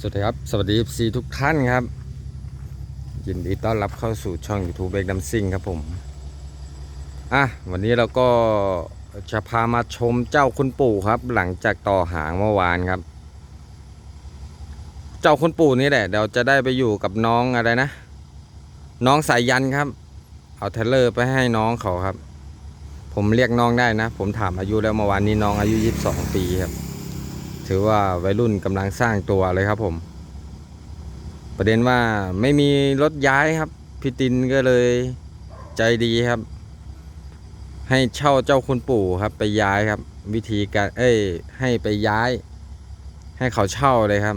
สวัสดีครับ สวัสดีซีทุกท่านครับ ยินดีต้อนรับเข้าสู่ช่อง YouTube เบกดัมซิงครับผม อะ วันนี้เราก็จะพามาชมเจ้าคุณปู่ครับ หลังจากต่อหางเมื่อวานครับ เจ้าคุณปู่นี่แหละเดี๋ยวจะได้ไปอยู่กับน้องอะไรนะ น้องสายยันครับ เอาเทเลอร์ไปให้น้องเขาครับ ผมเรียกน้องได้นะ ผมถามอายุแล้วเมื่อวานนี้น้องอายุ 22 ปีครับ ถือว่าวัยรุ่นกำลังสร้างตัวเลยครับผม ประเด็นว่าไม่มีรถย้ายครับพี่ตินก็เลยใจดีครับ ให้เช่าเจ้าคุณปู่ครับ ไปย้ายครับ วิธีการเอ้ยให้ไปย้าย ให้เขาเช่าเลยครับ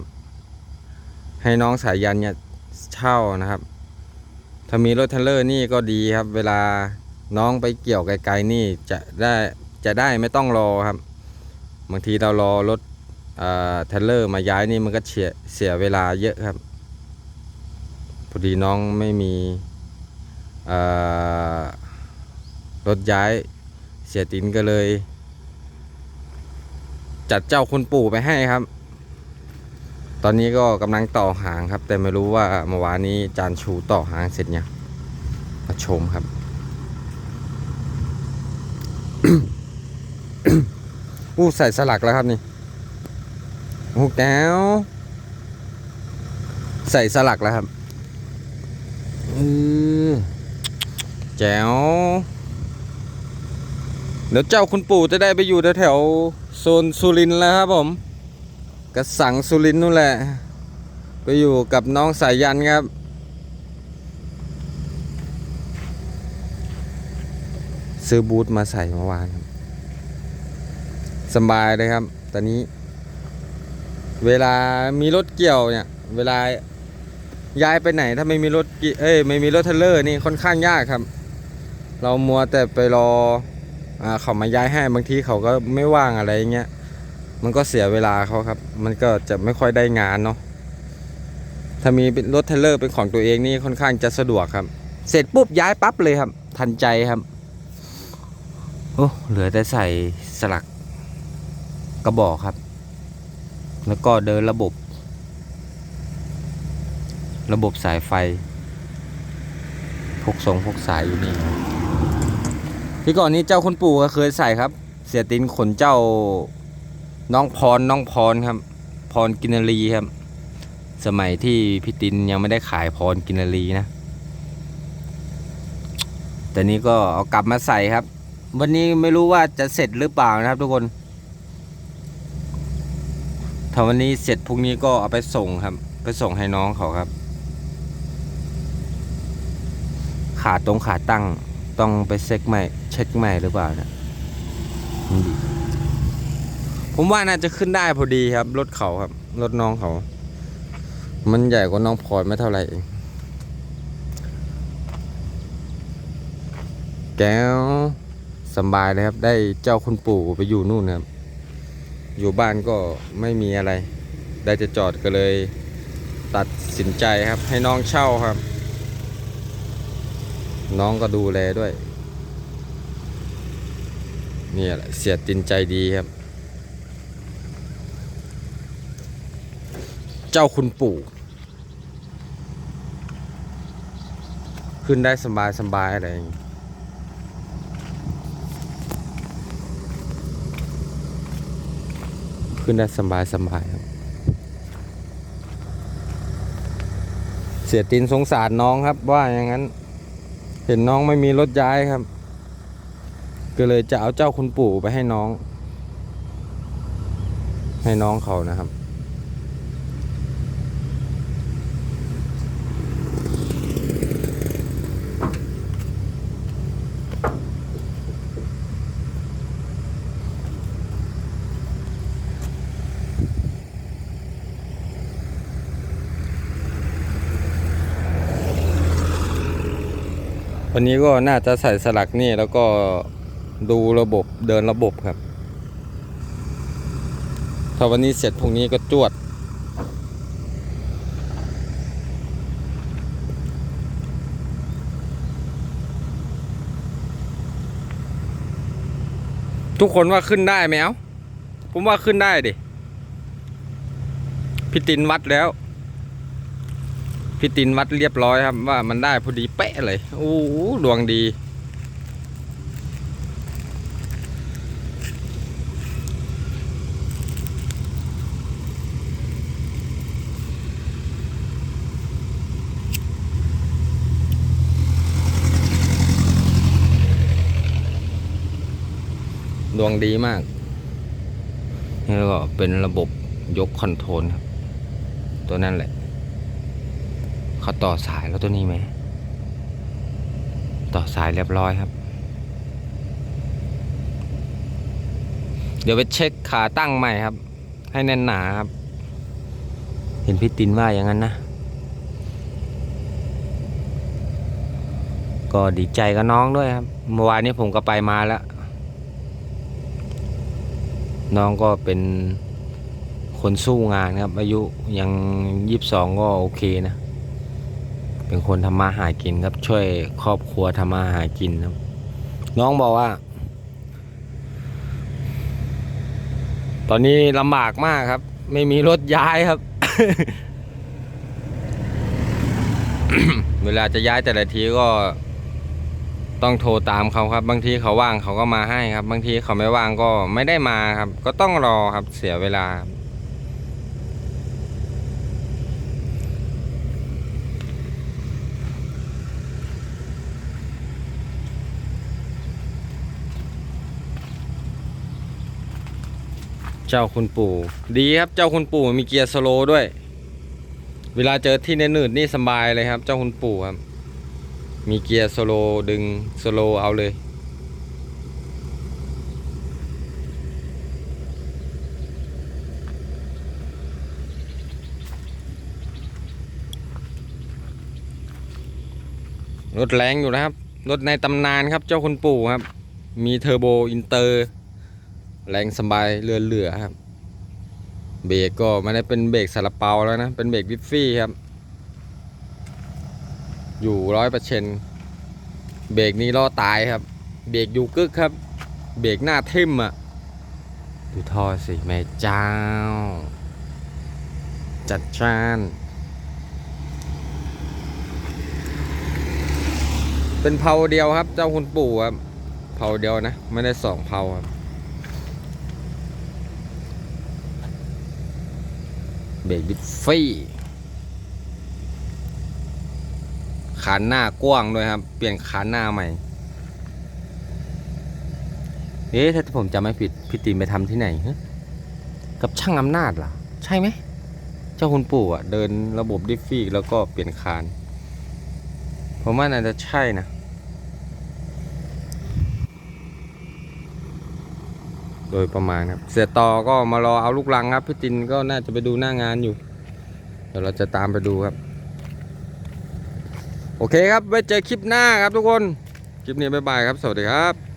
ให้น้องสายยันเนี่ยเช่านะครับ ถ้ามีรถเทเลอร์นี่ก็ดีครับ เวลาน้องไปเกี่ยวไกลๆนี่จะได้จะได้ไม่ต้องรอครับ บางทีเรารอรถ เทลเลอร์มาย้ายนี่มันก็เสียเสียเวลาเยอะครับ พอดีน้องไม่มีรถย้ายเสียตินก็เลย จัดเจ้าคุณปู่ไปให้ครับ ตอนนี้ก็กำลังต่อหางครับ แต่ไม่รู้ว่าเมื่อวานนี้จานชูต่อหางเสร็จยังมาชมครับอู้ใส่สลักแล้วครับนี่ โอ้แก้วใส่สลักแล้วครับอือแจ๋วเดี๋ยวเจ้าคุณปู่จะได้ไปอยู่แถวโซนสุรินแล้วครับผมกระสังสุรินนู่นแหละ ไปอยู่กับน้องสายยันครับ ซื้อบูทมาใส่เมื่อวานสบายเลยครับ ตอนนี้ เวลามีรถเกี่ยวเนี่ย เวลาย้ายไปไหนถ้าไม่มีรถเอ้ยไม่มีรถเทเลอร์นี่ค่อนข้างยากครับ เรามัวแต่ไปรออเขามาย้ายให้บางทีเขาก็ไม่ว่างอะไรเงี้ยมันก็เสียเวลาเขาครับ มันก็จะไม่ค่อยได้งานเนาะถ้ามีรถเทเลอร์เป็นของตัวเองนี่ค่อนข้างจะสะดวกครับ เสร็จปุ๊บย้ายปั๊บเลยครับ ทันใจครับโอ้เหลือแต่ใส่สลักกระบอกครับ แล้วก็เดินระบบ ระบบสายไฟพกสงพกสายอยู่นี่ที่ก่อนนี้เจ้าคุณปู่ก็เคยใส่ครับ เสียตินขนเจ้าน้องพรน้องพรครับ พรกินรีครับ สมัยที่พี่ตินยังไม่ได้ขายพรกินรีนะ แต่นี้ก็เอากลับมาใส่ครับ วันนี้ไม่รู้ว่าจะเสร็จหรือเปล่านะครับทุกคน ถ้าวันนี้เสร็จพรุ่งนี้ก็เอาไปส่งครับ ไปส่งให้น้องเขาครับ ขาตรงขาตั้งต้องไปเช็คใหม่เช็คใหม่หรือเปล่านะผมว่าน่าจะขึ้นได้พอดีครับ รถเขาครับ รถน้องเขา มันใหญ่กว่าน้องพรไม่เท่าไหร่เองแก้วสบายเลยครับ ได้เจ้าคุณปู่ไปอยู่นู่นครับ อยู่บ้านก็ไม่มีอะไร ได้จะจอดก็เลยตัดสินใจครับ ให้น้องเช่าครับ น้องก็ดูแลด้วย นี่แหละเสียตินใจดีครับ เจ้าคุณปู่ ขึ้นได้สบายสบายอะไรอย่างงี้ ขึ้นได้สบายสบายครับเสียตินสงสารน้องครับว่าอย่างนั้น เห็นน้องไม่มีรถย้ายครับ ก็เลยจะเอาเจ้าคุณปู่ไปให้น้อง ให้น้องเขานะครับ วันนี้ก็น่าจะใส่สลักนี่แล้วก็ดูระบบเดินระบบครับ ถ้าวันนี้เสร็จพรุ่งนี้ก็จวด ทุกคนว่าขึ้นได้ไหมเอ้าผมว่าขึ้นได้ดิพี่ตินวัดแล้ว พี่ตินวัดเรียบร้อยครับว่ามันได้พอดีเป๊ะเลยโอ้ดวงดี ดวงดีมากนี่ก็เป็นระบบยกคอนโทรลครับ ตัวนั่นแหละ เขาต่อสายแล้วตัวนี้ไหม ต่อสายเรียบร้อยครับ เดี๋ยวไปเช็คขาตั้งใหม่ครับ ให้แน่นหนาครับ เห็นพี่ตินว่าอย่างนั้นนะ ก็ดีใจกับน้องด้วยครับ เมื่อวานนี้ผมก็ไปมาแล้ว น้องก็เป็นคนสู้งานครับ อายุยังยี่สิบสองก็โอเคนะ เป็นคนทำมาหากินครับ ช่วยครอบครัวทำมาหากินครับ น้องบอกว่า ตอนนี้ลำบากมากครับ ไม่มีรถย้ายครับ เวลาจะย้ายแต่ละทีก็ต้องโทรตามเขาครับ บางทีเขาว่างเขาก็มาให้ครับ บางทีเขาไม่ว่างก็ไม่ได้มาครับ ก็ต้องรอครับเสียเวลาครับ เจ้าคุณปู่ ดีครับเจ้าคุณปู่มีเกียร์สโลด้วย เวลาเจอที่เนืดนี่สบายเลยครับ เจ้าคุณปู่ครับ มีเกียร์โซโลดึงโซโลเอาเลย รถแรงอยู่นะครับ รถในตำนานครับเจ้าคุณปู่ครับ มีเทอร์โบอินเตอร์ แรงสบายเรือเหลือครับ เบรกก็ไม่ได้เป็นเบรกสลับเปาแล้วนะ เป็นเบรกวิฟฟี่ครับ อยู่ร้อยเปอร์เซ็นเบรกนี้ล่อตายครับ เบรกอยู่กึกครับ เบรกหน้าทิ่มอะ ดูท่อสิแม่เจ้า จัดจ้านเป็นเพาเดียวครับ เจ้าคุณปู่ครับเพาเดียวนะ ไม่ได้สองเพาครับ เบรกบิดฟี่ขานหน้ากว้างด้วยครับ เปลี่ยนขานหน้าใหม่ เอ๊ะถ้าผมจำไม่ผิดพี่ตีนไปทำที่ไหนกับช่างอำนาจเหรอใช่ไหม เจ้าคุณปู่อะ เดินระบบดิฟฟี่แล้วก็เปลี่ยนคานผมว่าน่าจะใช่นะ โดยประมาณครับ เสียต่อก็มารอเอาลูกลังครับพี่ตินก็น่าจะไปดูหน้างานอยู่ เดี๋ยวเราจะตามไปดูครับ โอเคครับไว้เจอคลิปหน้าครับทุกคน คลิปนี้บ๊ายบายครับ สวัสดีครับ